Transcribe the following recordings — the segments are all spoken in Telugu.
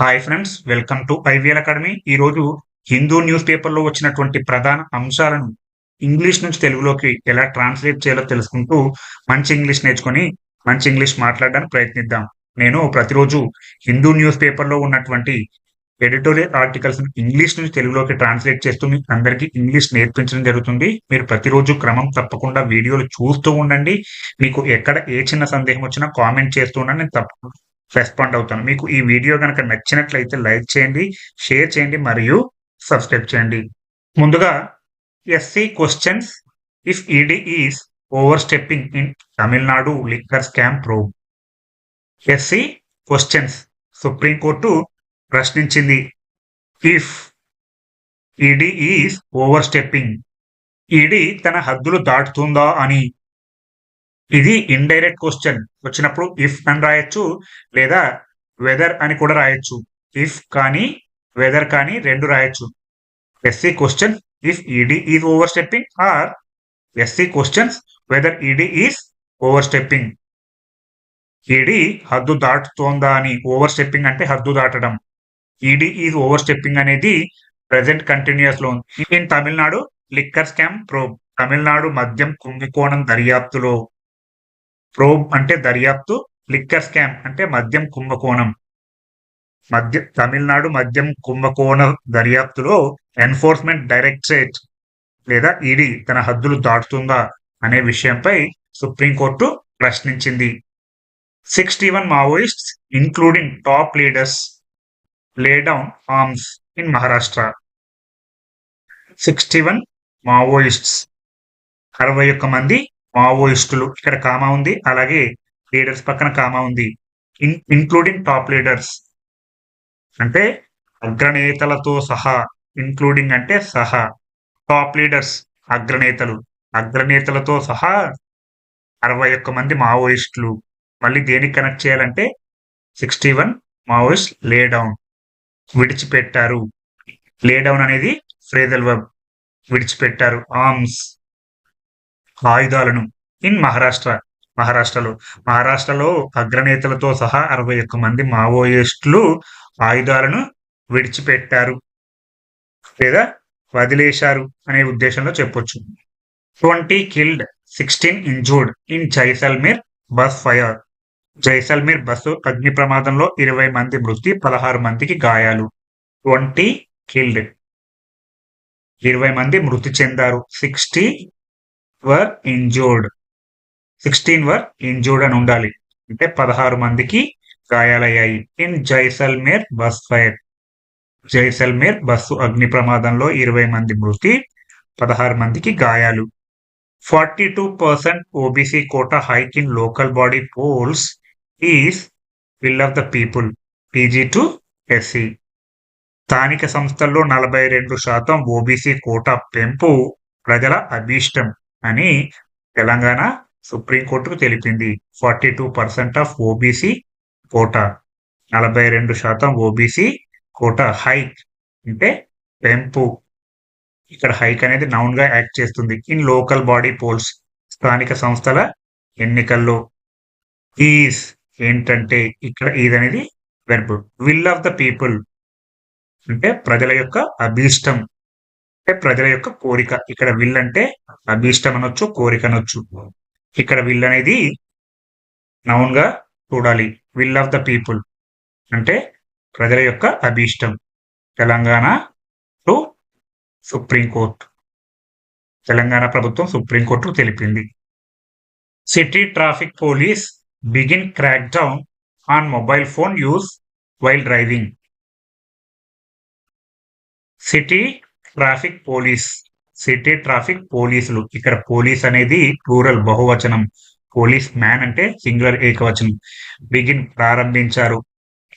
Hi friends welcome to IVL academy ఈ రోజు హిందూ న్యూస్ పేపర్లో వచ్చినటువంటి ప్రధాన అంశాలను ఇంగ్లీష్ నుంచి తెలుగులోకి ఎలా ట్రాన్స్లేట్ చేయాలో తెలుసుకుంటూ మంచి ఇంగ్లీష్ నేర్చుకొని మంచి ఇంగ్లీష్ మాట్లాడడానికి ప్రయత్నిద్దాం. నేను ప్రతిరోజు హిందూ న్యూస్ పేపర్లో ఉన్నటువంటి ఎడిటోరియల్ ఆర్టికల్స్ ఇంగ్లీష్ నుంచి తెలుగులోకి ట్రాన్స్లేట్ చేస్తూ మీకు అందరికీ ఇంగ్లీష్ నేర్పించడం జరుగుతుంది. మీరు ప్రతిరోజు క్రమం తప్పకుండా వీడియోలు చూస్తూ ఉండండి. మీకు ఎక్కడ ఏ చిన్న సందేహం వచ్చినా కామెంట్ చేస్తూ ఉండండి. నేను తప్పకుండా రెస్పాండ్ అవుతాను. మీకు ఈ వీడియో కనుక నచ్చినట్లయితే లైక్ చేయండి షేర్ చేయండి మరియు సబ్స్క్రైబ్ చేయండి. ముందుగా SC questions if ED is overstepping in Tamil Nadu liquor scam probe SC questions supreme court ప్రశ్నించింది. If ED is overstepping ED తన హద్దులు దాటుతుందా అని ఇది ఇండైరెక్ట్ క్వశ్చన్ వచ్చినప్పుడు ఇఫ్ అని రాయొచ్చు లేదా వెదర్ అని కూడా రాయొచ్చు. ఇఫ్ కానీ వెదర్ కానీ రెండు రాయొచ్చు. SC question if ED is over stepping or SC questions whether ED is over stepping ED హద్దు దాటుతోందా అని ఓవర్ స్టెప్పింగ్ అంటే హద్దు దాటడం. ఈడీ ఈజ్ ఓవర్ స్టెప్పింగ్ అనేది ప్రెసెంట్ కంటిన్యూస్లో ఉంది. In Tamil Nadu liquor scam probe Tamil Nadu మద్యం కుంభకోణం దర్యాప్తులో. ప్రోబ్ అంటే దర్యాప్తు లిక్కర్ స్కామ్ అంటే మద్యం కుంభకోణం. మద్య తమిళనాడు మద్యం కుంభకోణ దర్యాప్తులో ఎన్ఫోర్స్మెంట్ డైరెక్టరేట్ లేదా ఈడీ తన హద్దులు దాటుతుందా అనే విషయంపై సుప్రీంకోర్టు ప్రశ్నించింది. Sixty one Maoists including top leaders lay down arms in Maharashtra sixty one Maoists అరవై ఒక్క మంది మావోయిస్టులు ఇక్కడ కామా ఉంది అలాగే లీడర్స్ పక్కన కామా ఉంది ఇన్క్లూడింగ్ టాప్ లీడర్స్ అంటే అగ్రనేతలతో సహా ఇన్క్లూడింగ్ అంటే సహా టాప్ లీడర్స్ అగ్రనేతలు. అగ్రనేతలతో సహా అరవై ఒక్క మంది మావోయిస్టులు. మళ్ళీ దేనికి కనెక్ట్ చేయాలంటే sixty one Maoist lay down విడిచిపెట్టారు. లేడౌన్ అనేది ఫ్రేజల్ వెబ్ విడిచిపెట్టారు. ఆర్మ్స్ ఆయుధాలను ఇన్ మహారాష్ట్ర మహారాష్ట్రలో. మహారాష్ట్రలో అగ్రనేతలతో సహా అరవై ఒక్క మంది మావోయిస్టులు ఆయుధాలను విడిచిపెట్టారు. లేదా వదిలేశారు అనే ఉద్దేశంలో చెప్పొచ్చు. Twenty killed sixteen injured in Jaisalmer bus fire. Jaisalmer bus అగ్ని ప్రమాదంలో ఇరవై మంది మృతి పదహారు మందికి గాయాలు. ట్వంటీ కిల్డ్ ఇరవై మంది మృతి చెందారు. Sixty were injured sixteen were injured అని ఉండాలి. అంటే పదహారు మందికి గాయాలయ్యాయి. In Jaisalmer bus fire. Jaisalmer bus అగ్ని ప్రమాదంలో ఇరవై మంది మృతి పదహారు మందికి గాయాలు. Forty two percent OBC quota hike in local body polls is will of the people PG to SC స్థానిక సంస్థల్లో నలభై రెండు శాతం ఓబీసీ కోటా పెంపు ప్రజల అభీష్టం. అని తెలంగాణ సుప్రీంకోర్టుకు తెలిపింది. Forty two percent of OBC quota నలభై రెండు శాతం ఓబీసీ కోటా హైక్ అంటే పెంపు. ఇక్కడ హైక్ అనేది నౌన్గా యాక్ట్ చేస్తుంది. ఇన్ లోకల్ బాడీ పోల్స్ స్థానిక సంస్థల ఎన్నికల్లో. ఈజ్ ఏంటంటే ఇక్కడ ఈజ్ అనేది verb. Will of the people అంటే ప్రజల యొక్క అభీష్టం. అంటే ప్రజల యొక్క కోరిక. ఇక్కడ విల్ అంటే అభీష్టం అనొచ్చు కోరిక అనొచ్చు ఇక్కడ విల్ అనేది నౌన్గా చూడాలి. Will of the people. అంటే ప్రజల యొక్క అభీష్టం. Telangana to supreme court. Telangana ప్రభుత్వం సుప్రీంకోర్టు తెలిపింది. City traffic police begin crack down on mobile phone use while driving. City traffic police city traffic పోలీసులు. ఇక్కడ పోలీస్ అనేది ప్లూరల్ బహువచనం. పోలీస్ మ్యాన్ అంటే సింగులర్ ఏకవచనం. బిగిన్ ప్రారంభించారు.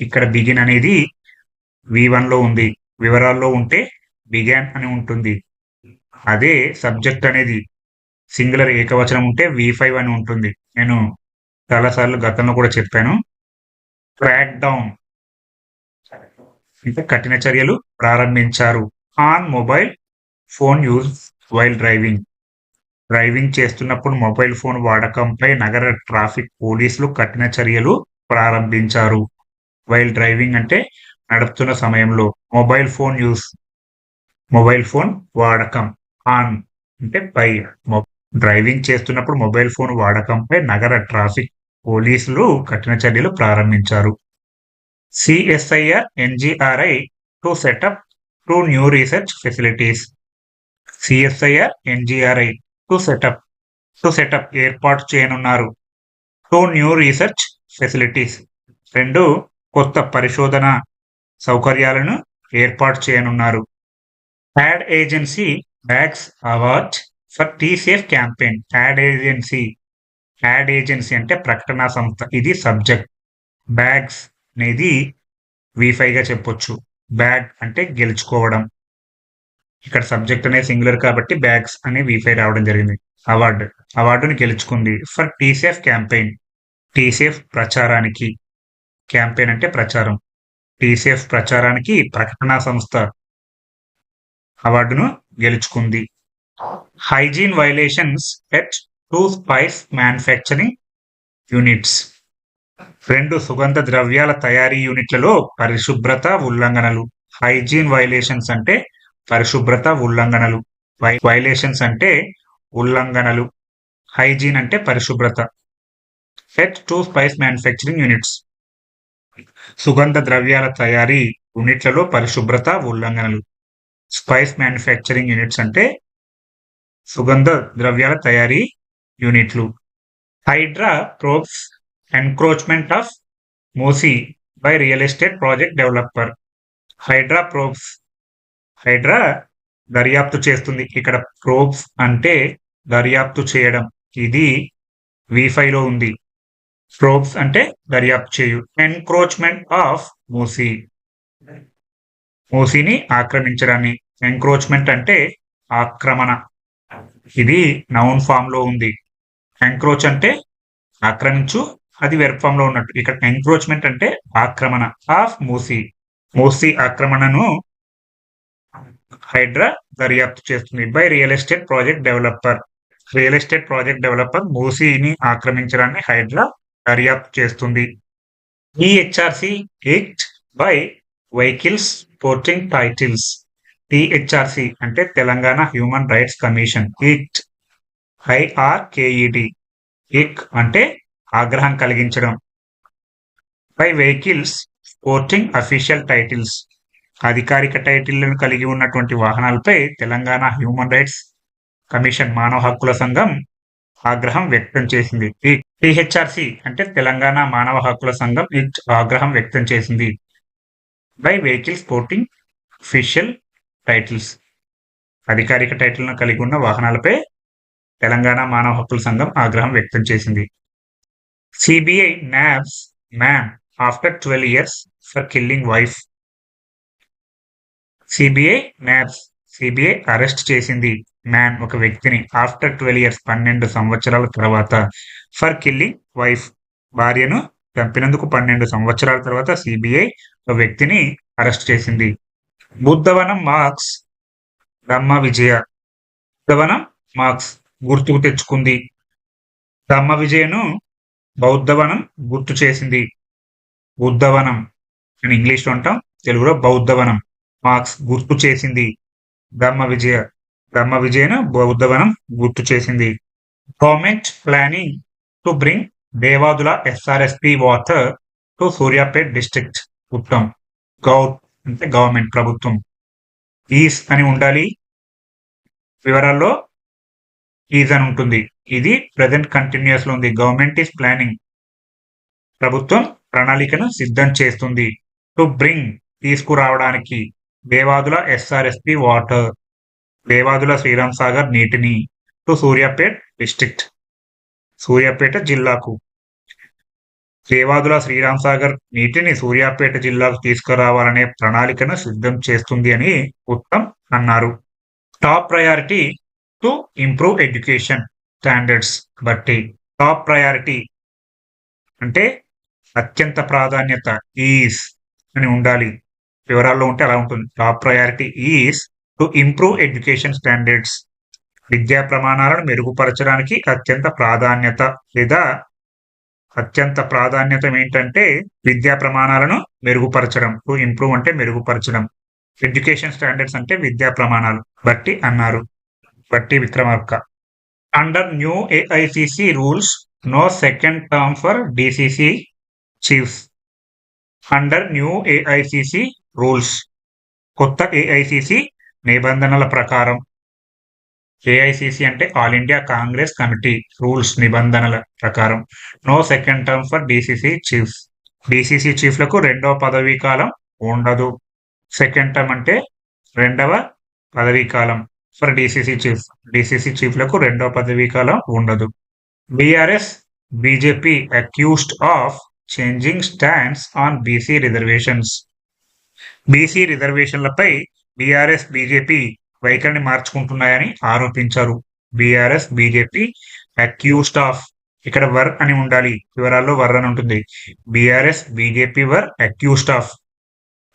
ఇక్కడ బిగిన్ అనేది వి వన్లో ఉంది. వివరాల్లో ఉంటే బిగాన్ అని ఉంటుంది. అదే సబ్జెక్ట్ అనేది సింగులర్ ఏకవచనం ఉంటే వి ఫైవ్ అని ఉంటుంది. నేను చాలాసార్లు గతంలో కూడా చెప్పాను. క్రాక్ డౌన్ అంటే కఠిన చర్యలు ప్రారంభించారు. On mobile phone use while driving driving చేస్తున్నప్పుడు మొబైల్ ఫోన్ వాడకంపై నగర ట్రాఫిక్ పోలీసులు కఠిన చర్యలు ప్రారంభించారు. వైల్ డ్రైవింగ్ అంటే నడుపుతున్న సమయంలో mobile phone use mobile phone వాడకం. ఆన్ అంటే పై డ్రైవింగ్ చేస్తున్నప్పుడు మొబైల్ ఫోన్ వాడకంపై నగర ట్రాఫిక్ పోలీసులు కఠిన చర్యలు ప్రారంభించారు. CSIR NGRI to set up two new research facilities CSIR NGRI to set up to set up ఏర్పాటు చేయనున్నారు. టూ న్యూ రీసెర్చ్ ఫెసిలిటీస్ రెండు కొత్త పరిశోధన సౌకర్యాలను ఏర్పాటు చేయనున్నారు. Ad agency bags award for T safe campaign ad agency ad agency అంటే ప్రకటన సంస్థ. ఇది సబ్జెక్ట్. బ్యాగ్స్ అనేది వీఫైగా చెప్పొచ్చు. బ్యాగ్ అంటే గెలుచుకోవడం. ఇక్కడ సబ్జెక్ట్ అనేది సింగులర్ కాబట్టి బ్యాగ్స్ అనే వీఫై రావడం జరిగింది. అవార్డు అవార్డుని గెలుచుకుంది ఫర్ టీసేఫ్ క్యాంపెయిన్ టీసేఫ్ ప్రచారానికి. క్యాంపెయిన్ అంటే ప్రచారం. టీసేఫ్ ప్రచారానికి ప్రకటన సంస్థ అవార్డును గెలుచుకుంది. Hygiene violations at two spice manufacturing units రెండు సుగంధ ద్రవ్యాల తయారీ యూనిట్లలో పరిశుభ్రత ఉల్లంఘనలు. హైజీన్ వైలేషన్స్ అంటే పరిశుభ్రత ఉల్లంఘనలు. వైలేషన్స్ అంటే ఉల్లంఘనలు. హైజీన్ అంటే పరిశుభ్రత. ఫెట్ టూ స్పైస్ మ్యానుఫ్యాక్చరింగ్ యూనిట్స్ సుగంధ ద్రవ్యాల తయారీ యూనిట్లలో పరిశుభ్రత ఉల్లంఘనలు. స్పైస్ మ్యానుఫ్యాక్చరింగ్ యూనిట్స్ అంటే సుగంధ ద్రవ్యాల తయారీ యూనిట్లు. HYDRAA probes encroachment of Musi by real estate project developer HYDRAA probes HYDRAA దర్యాప్తు చేస్తుంది. ఇక్కడ ప్రోబ్స్ అంటే దర్యాప్తు చేయడం. ఇది వీఫైలో ఉంది. ప్రోబ్స్ అంటే దర్యాప్తు చేయు. ఎన్క్రోచ్మెంట్ ఆఫ్ మోసీ మూసీని ఆక్రమించడాన్ని. ఎంక్రోచ్మెంట్ అంటే ఆక్రమణ. ఇది నౌన్ ఫామ్లో ఉంది. ఎంక్రోచ్ అంటే ఆక్రమించు అది వెర్బ్ ఫామ్లో ఉన్నట్టు. ఇక్కడ ఎంక్రోచ్మెంట్ అంటే ఆక్రమణ. ఆఫ్ మూసీ. మూసీ ఆక్రమణను హైడ్రా దర్యాప్తు చేస్తుంది by real estate project developer. Real estate project developer మూసీని ఆక్రమించడాన్ని హైడ్రా దర్యాప్తు చేస్తుంది. EHRC irked by vehicles sporting titles THRC అంటే Telangana human rights commission it I R K E D irk అంటే ఆగ్రహం కలిగించడం. By vehicles sporting official titles అధికారిక టైటిళ్ళను కలిగి ఉన్నటువంటి వాహనాలపై తెలంగాణ హ్యూమన్ రైట్స్ కమిషన్ మానవ హక్కుల సంఘం ఆగ్రహం వ్యక్తం చేసింది. టిహెచ్ఆర్సి అంటే తెలంగాణ మానవ హక్కుల సంఘం ఆగ్రహం వ్యక్తం చేసింది. By vehicle sporting official titles అధికారిక టైటిల్ను కలిగి ఉన్న వాహనాలపై తెలంగాణ మానవ హక్కుల సంఘం ఆగ్రహం వ్యక్తం చేసింది. CBI nabs man after twelve years for killing wife CBI nabs CBI arrest చేసింది మ్యాన్ ఒక వ్యక్తిని ఆఫ్టర్ ట్వెల్వ్ ఇయర్స్ పన్నెండు సంవత్సరాల తర్వాత ఫర్ కిల్లింగ్ వైఫ్ భార్యను చంపినందుకు పన్నెండు సంవత్సరాల తర్వాత సిబిఐ ఒక వ్యక్తిని అరెస్ట్ చేసింది. బుద్ధవనం మార్క్స్ రమ్మ విజయ. బుద్ధవనం మార్క్స్ గుర్తుకు తెచ్చుకుంది. రమ్మ విజయను బౌద్ధవనం గుర్తు చేసింది. బుద్ధవనం అని ఇంగ్లీష్లో అంటాం తెలుగులో బౌద్ధవనం మార్క్స్ గుర్తు చేసింది. బ్రహ్మ విజయ బ్రహ్మ విజయను బౌద్ధవనం గుర్తు చేసింది. Government planning to bring Devadula SRSP water to Suryapet district Uttam గౌ అంటే గవర్నమెంట్ ప్రభుత్వం. ఈస్ అని ఉండాలి. వివరాల్లో ఈజ్ అని ఉంటుంది. ఇది ప్రజెంట్ కంటిన్యూస్లో ఉంది. గవర్నమెంట్ ఈస్ ప్లానింగ్ ప్రభుత్వం ప్రణాళికను సిద్ధం చేస్తుంది. టు బ్రింగ్ తీసుకురావడానికి వేవాదుల ఎస్ఆర్ఎస్పి వాటర్ వేవాదుల శ్రీరామ్ సాగర్ నీటిని టు సూర్యాపేట్ డిస్ట్రిక్ట్ సూర్యాపేట జిల్లాకు. వేవాదుల శ్రీరామ్ సాగర్ నీటిని సూర్యాపేట జిల్లాకు తీసుకురావాలనే ప్రణాళికను సిద్ధం చేస్తుంది అని ఉత్తమ్ అన్నారు. Top priority to improve education standards Bhatti top priority అంటే అత్యంత ప్రాధాన్యత ఈస్ అని ఉండాలి. వివరాల్లో ఉంటే అలా ఉంటుంది. Top priority is to improve education standards విద్యా ప్రమాణాలను మెరుగుపరచడానికి అత్యంత ప్రాధాన్యత లేదా అత్యంత ప్రాధాన్యత ఏంటంటే విద్యా ప్రమాణాలను మెరుగుపరచడం. టు ఇంప్రూవ్ అంటే మెరుగుపరచడం. ఎడ్యుకేషన్ స్టాండర్డ్స్ అంటే విద్యా ప్రమాణాలు. బట్టి అన్నారు. Bhatti Vikramarka. Under new AICC rules no second term for DCC chiefs under new AICC rules కొత్త ఏఐసిసి నిబంధనల ప్రకారం. ఏఐసిసి అంటే all India Congress committee rules నిబంధనల ప్రకారం. No second term for DCC chiefs DCC చీఫ్లకు రెండవ పదవీ కాలం ఉండదు. సెకండ్ టర్మ్ అంటే రెండవ పదవీ కాలం. ఫర్ డిసిసి చీఫ్ డిసిసి చీఫ్లకు రెండవ పదవీ కాలం ఉండదు. BRS BJP accused of changing stands on BC reservations BC రిజర్వేషన్లపై BRS BJP వైఖరిని మార్చుకుంటున్నాయని ఆరోపించారు. బీఆర్ఎస్ బీజేపీ అక్యూస్డ్ ఆఫ్ ఇక్కడ వర్ అని ఉండాలి వివరాల్లో వర్ అని ఉంటుంది. BRS BJP were accused of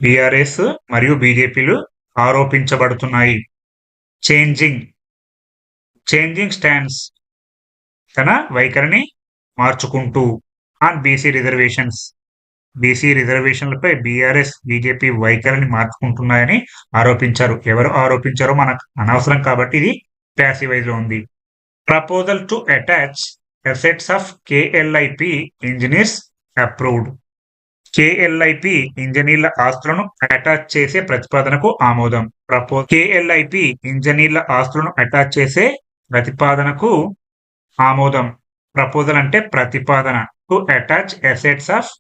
BRS మరియు బీజేపీలు ఆరోపించబడుతున్నాయి. చేంజింగ్ చేంజింగ్ స్టాండ్స్ తన వైఖరిని మార్చుకుంటూ. ఆన్ బీసీ రిజర్వేషన్స్ బీసీ రిజర్వేషన్లపై బీఆర్ఎస్ బీజేపీ వైఖరిని మార్చుకుంటున్నాయని ఆరోపించారు. ఎవరు ఆరోపించారో మనకు అనవసరం కాబట్టి ఇది ప్యాసివైజ్లో ఉంది proposal to attach assets of KLIP engineers approved KLIP ఇంజనీర్ల ఆస్తులను అటాచ్ చేసే ప్రతిపాదనకు ఆమోదం. ప్రపో కేఎల్ఐపి ఇంజనీర్ల ఆస్తులను అటాచ్ చేసే ప్రతిపాదనకు ఆమోదం. ప్రపోజల్ అంటే ప్రతిపాదన to attach assets of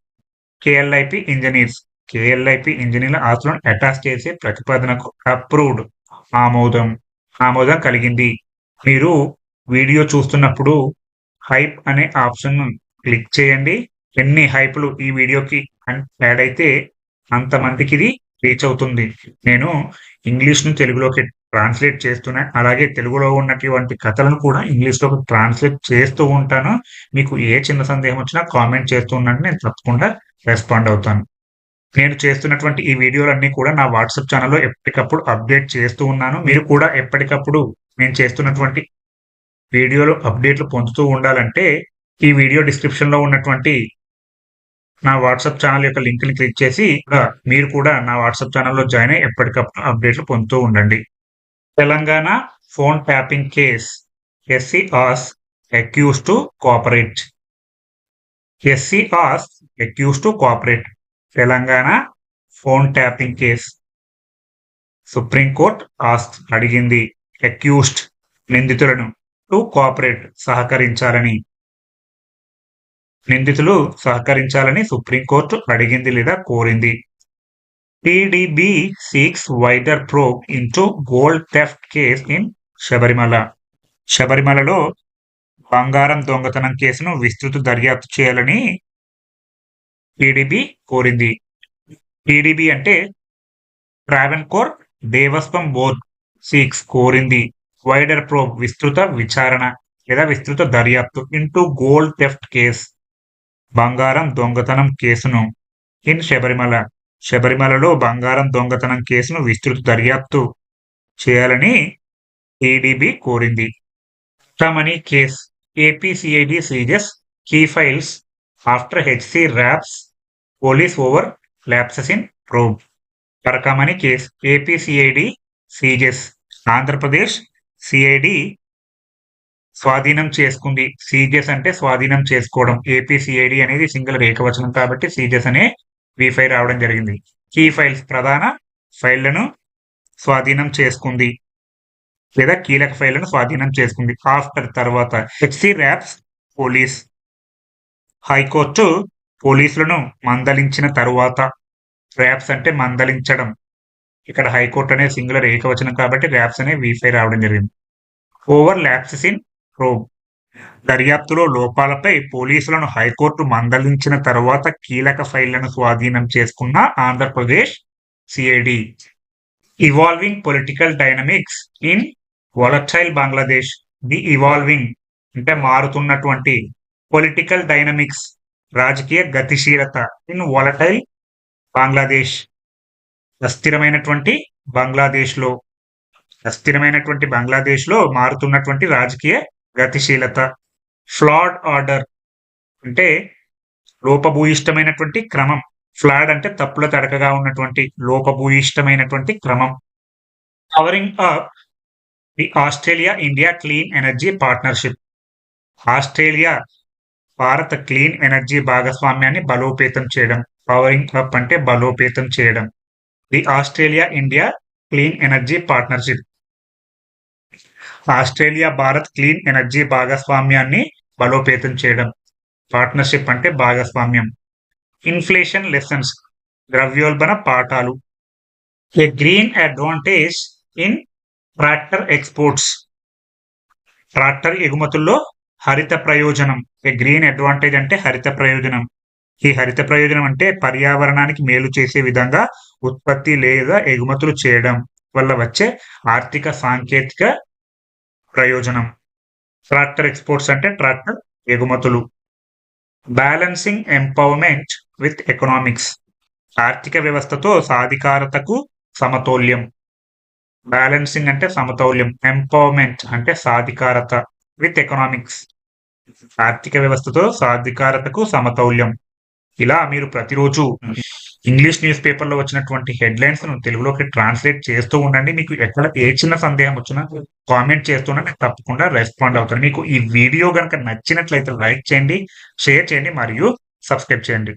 KLIP engineers. KLIP ఇంజనీర్ల ఆస్తులను అటాచ్ చేసే ప్రతిపాదనకు అప్రూవ్డ్ ఆమోదం. ఆమోదం కలిగింది. మీరు వీడియో చూస్తున్నప్పుడు హైప్ అనే ఆప్షన్ను క్లిక్ చేయండి. ఎన్ని హైప్లు ఈ వీడియోకి యాడ్ అయితే అంతమందికి ఇది రీచ్ అవుతుంది. నేను ఇంగ్లీష్ను తెలుగులోకి ట్రాన్స్లేట్ చేస్తున్నా అలాగే తెలుగులో ఉన్నటువంటి కథలను కూడా ఇంగ్లీష్లోకి ట్రాన్స్లేట్ చేస్తూ ఉంటాను. మీకు ఏ చిన్న సందేహం వచ్చినా కామెంట్ చేస్తూ ఉండండి నేను తప్పకుండా రెస్పాండ్ అవుతాను. నేను చేస్తున్నటువంటి ఈ వీడియోలన్నీ కూడా నా వాట్సాప్ ఛానల్లో ఎప్పటికప్పుడు అప్డేట్ చేస్తూ ఉన్నాను. మీరు కూడా ఎప్పటికప్పుడు నేను చేస్తున్నటువంటి వీడియోలు అప్డేట్లు పొందుతూ ఉండాలంటే ఈ వీడియో డిస్క్రిప్షన్లో ఉన్నటువంటి నా వాట్సాప్ ఛానల్ యొక్క లింక్ని క్లిక్ చేసి మీరు కూడా నా వాట్సాప్ ఛానల్లో జాయిన్ అయ్యి ఎప్పటికప్పుడు అప్డేట్లు పొందుతూ ఉండండి. Telangana phone tapping case SC as accuse to cooperate SC as accuse to cooperate Telangana phone tapping case. Supreme court ఆస్ అడిగింది. అక్యూస్డ్ నిందితులను. టు కోఆపరేట్ సహకరించాలని. నిందితులు సహకరించాలని సుప్రీంకోర్టు అడిగింది లేదా కోరింది. TDB seeks wider probe into gold theft case in Sabarimala. శబరిమలలో బంగారం దొంగతనం కేసును విస్తృత దర్యాప్తు చేయాలని టీడీబీ కోరింది. టీడీబీ అంటే Travancore Devaswom board seeks కోరింది. వైడర్ ప్రోబ్ విస్తృత విచారణ లేదా విస్తృత దర్యాప్తు ఇంటూ గోల్డ్ థెఫ్ట్ కేస్ బంగారం దొంగతనం కేసును. ఇన్ శబరిమల. శబరిమలలో బంగారం దొంగతనం కేసును విస్తృత దర్యాప్తు చేయాలని టీడీబీ కోరింది. Money case. APCID seizes key files after HC raps police over lapses in probe Parakamani case APCID seizes Andhra Pradesh CID స్వాధీనం చేసుకుంది. సీజెస్ అంటే స్వాధీనం చేసుకోవడం. ఏపీసీఐడి అనేది సింగిల్ రేఖవచనం కాబట్టి సీజెస్ అనే విఫై రావడం జరిగింది. కీ ఫైల్స్ ప్రధాన ఫైళ్ళను స్వాధీనం చేసుకుంది. లేదా కీలక ఫైళ్ళను స్వాధీనం చేసుకుంది. ఆఫ్టర్ తర్వాత హెచ్సి ర్యాప్స్ పోలీస్ హైకోర్టు పోలీసులను మందలించిన తరువాత ర్యాప్స్ అంటే మందలించడం. ఇక్కడ హైకోర్టు అనే సింగులర్ ఏకవచనం కాబట్టి ర్యాప్స్ అనే వీఫై రావడం జరిగింది. ఓవర్ ల్యాప్సెస్ ఇన్ ప్రోబ్ దర్యాప్తులో లోపాలపై పోలీసులను హైకోర్టు మందలించిన తర్వాత కీలక ఫైళ్ళను స్వాధీనం చేసుకున్న Andhra Pradesh CID evolving political dynamics in volatile Bangladesh the evolving అంటే మారుతున్నటువంటి పొలిటికల్ డైనమిక్స్ రాజకీయ గతిశీలత ఇన్ వొలటైల్ బంగ్లాదేశ్ అస్థిరమైనటువంటి బంగ్లాదేశ్లో అస్థిరమైనటువంటి బంగ్లాదేశ్లో మారుతున్నటువంటి రాజకీయ గతిశీలత ఫ్లాడ్ ఆర్డర్ అంటే లోపభూయిష్టమైనటువంటి క్రమం. ఫ్లాడ్ అంటే తప్పుల తడకగా ఉన్నటువంటి లోపభూయిష్టమైనటువంటి క్రమం. Covering up the Australia India clean energy partnership Australia భారత క్లీన్ ఎనర్జీ భాగస్వామ్యాన్ని బలోపేతం చేయడం. పవరింగ్ అప్ అంటే బలోపేతం చేయడం. The Australia India clean energy partnership Australia Bharat clean energy భాగస్వామ్యాన్ని బలోపేతం చేయడం. పార్ట్నర్షిప్ అంటే భాగస్వామ్యం. ఇన్ఫ్లేషన్ లెసన్స్ ద్రవ్యోల్బణ పాఠాలు. A green advantage in tractor exports tractor ఎగుమతుల్లో హరిత ప్రయోజనం. ఏ గ్రీన్ అడ్వాంటేజ్ అంటే హరిత ప్రయోజనం. ఈ హరిత ప్రయోజనం అంటే పర్యావరణానికి మేలు చేసే విధంగా ఉత్పత్తి లేదా ఎగుమతులు చేయడం వల్ల వచ్చే ఆర్థిక సాంకేతిక ప్రయోజనం. ట్రాక్టర్ ఎక్స్పోర్ట్స్ అంటే ట్రాక్టర్ ఎగుమతులు. Balancing empowerment with economics. ఆర్థిక వ్యవస్థతో సాధికారతకు సమతౌల్యం. బ్యాలెన్సింగ్ అంటే సమతౌల్యం. ఎంపవర్మెంట్ అంటే సాధికారత విత్ ఎకనామిక్స్. ఆర్థిక వ్యవస్థతో సాధికారతకు సమతౌల్యం. ఇలా మీరు ప్రతిరోజు ఇంగ్లీష్ న్యూస్ పేపర్లో వచ్చినటువంటి హెడ్లైన్స్ను తెలుగులోకి ట్రాన్స్లేట్ చేస్తూ ఉండండి. మీకు ఎక్కడ ఏ చిన్న సందేహం వచ్చినా కామెంట్ చేస్తున్నా నేను తప్పకుండా రెస్పాండ్ అవుతాను. మీకు ఈ వీడియో కనుక నచ్చినట్లయితే లైక్ చేయండి షేర్ చేయండి మరియు సబ్స్క్రైబ్ చేయండి.